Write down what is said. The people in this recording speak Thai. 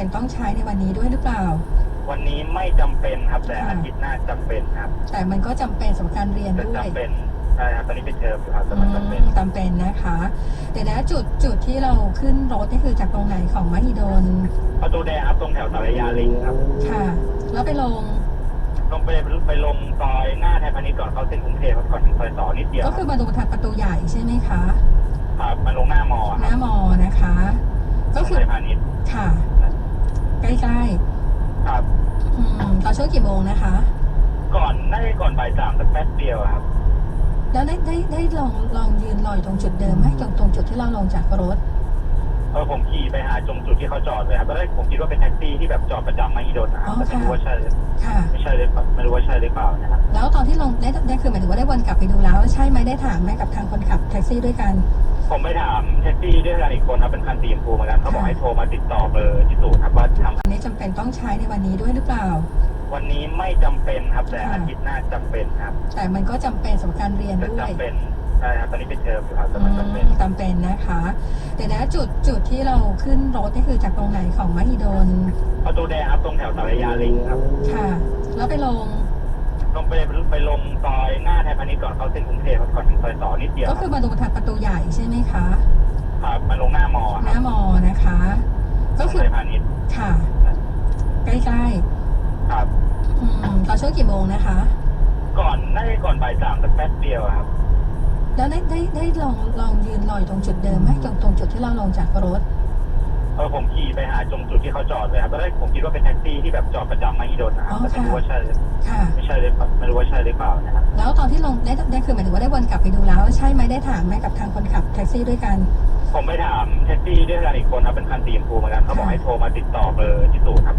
เป็นต้องใช้ในวันนี้ด้วยหรือเปล่า วันนี้ไม่จำเป็นครับแต่ค่ะ อาทิตย์หน้าจำเป็นครับแต่มันก็จำเป็นสำหรับการเรียนจะด้วยจำเป็นใช่ครับตอนนี้เป็นเทอมอยู่ครับแต่อืมันมจำเป็นจำเป็นนะคะเดี๋ยวนะจุดจุดที่เราขึ้นรถนี่คือจากตรงไหนของมหิดลประตูแดงครับตรงแถวสารยาลิงครับค่ะ แล้วไปลงลงไปไปลงซอยหน้าไทยพาณิชย์ก่อนเข้าเส้นกรุงเทพครับก่อนถึงซอยสองนิดเดียวก็คือมาดูทางประตูใหญ่ใช่ไหมคะ ครับมาลงหน้ามอหคน้ารับมอนะคะ ก็คือ ไทยพาณิชย์ค่ะ ใกล้ครับ ๆอืมตอนช่วงกี่โมงนะคะ ก่อนน่าจะก่อนบ่ายสามสักแป๊บเดียวครับ แล้วได้ได้ได้ลองลองยืนรออยู่ตรงจุดเดิมไหมตรงตรงจุดที่เราลงจากรถ เออผมขี่ไปหาตรงจุดที่เขาจอดเลยครับตอนแรกผมคิดว่าเป็นแท็กซี่ที่แบบจอดประจำมาอีโดนนะครับอ๋อแต่ไม่รู้ค่ะว่าใช่ค่ะ ไม่ใช่เลยไม่รู้ว่าใช่หรือเปล่านะครับ แล้วตอนที่ลงได้ได้คือหมายถึงว่าได้วนกลับไปดูแล้วใช่ไหมได้ถามไหมกับทางคนขับแท็กซี่ด้วยกัน ผมไปถามแท็กซี่ด้วยกันอีกคนครับเป็นคันสีชมพูเหมือนกันเขาบอกให้โทรมาติดต่อเบอร์ที่ศูนย์ครับว่าทำอันนี้จำ เป็นต้องใช้ในวันนี้ด้วยหรือเปล่า วันนี้ไม่จำเป็นครับแต่ค่ะอาทิตย์หน้าจำเป็นครับแต่มันก็จำเป็นสำหรับการเรียนจะด้วย จำเป็นใช่ครับตอนนี้เป็นเทอมอยู่ครับแต่อืมันจำเป็นมจำเป็นนะคะเดี๋ยวนะจุดจุดที่เราขึ้นรถนี่คือจากตรงไหนของมหิดลประตูแดงครับตรงแถวสารยาลิงครับค่ะ แล้วไปลงลงไปไปลงซอยหน้าไทยพาณิชย์ก่อนเข้าเส้นกรุงเทพครับก่อนถึงซอยสองนิดเดียวก็คือมาดูทางประตูใหญ่ใช่ไหมคะครับมาลงหน้ามอหคน้ารับมอนะคะ ก็คือไทยพาณิชย์ค่ะ ใกล้ครับ ๆอืมตอนช่วงกี่โมงนะคะ ก่อนน่าจะก่อนบ่ายสามสักแป๊บเดียวครับ แล้วได้ได้ได้ลองลองยืนรออยู่ตรงจุดเดิมไหมตรงตรงจุดที่เราลงจากรถ เออผมขี่ไปหาตรงจุดที่เขาจอดเลยครับตอนแรกผมคิดว่าเป็นแท็กซี่ที่แบบจอดประจำมาอีโดนนะครับอ๋อแต่ไม่รู้ค่ะ ว่าใช่ค่ะ ไม่ใช่เลยไม่รู้ว่าใช่หรือเปล่านะครับแล้วตอนที่ลงได้ได้คือหมายถึงว่าได้วนกลับไปดูแล้ว ใช่ไหมได้ถามไหมกับทางคนขับแท็กซี่ด้วยกัน ผมไปถามแท็กซี่ด้วยกันอีกคนครับเป็นคันสีชมพูเหมือนกันเขาบอกให้โทรมาติดต่อเบอร์ที่ศูนย์ครับ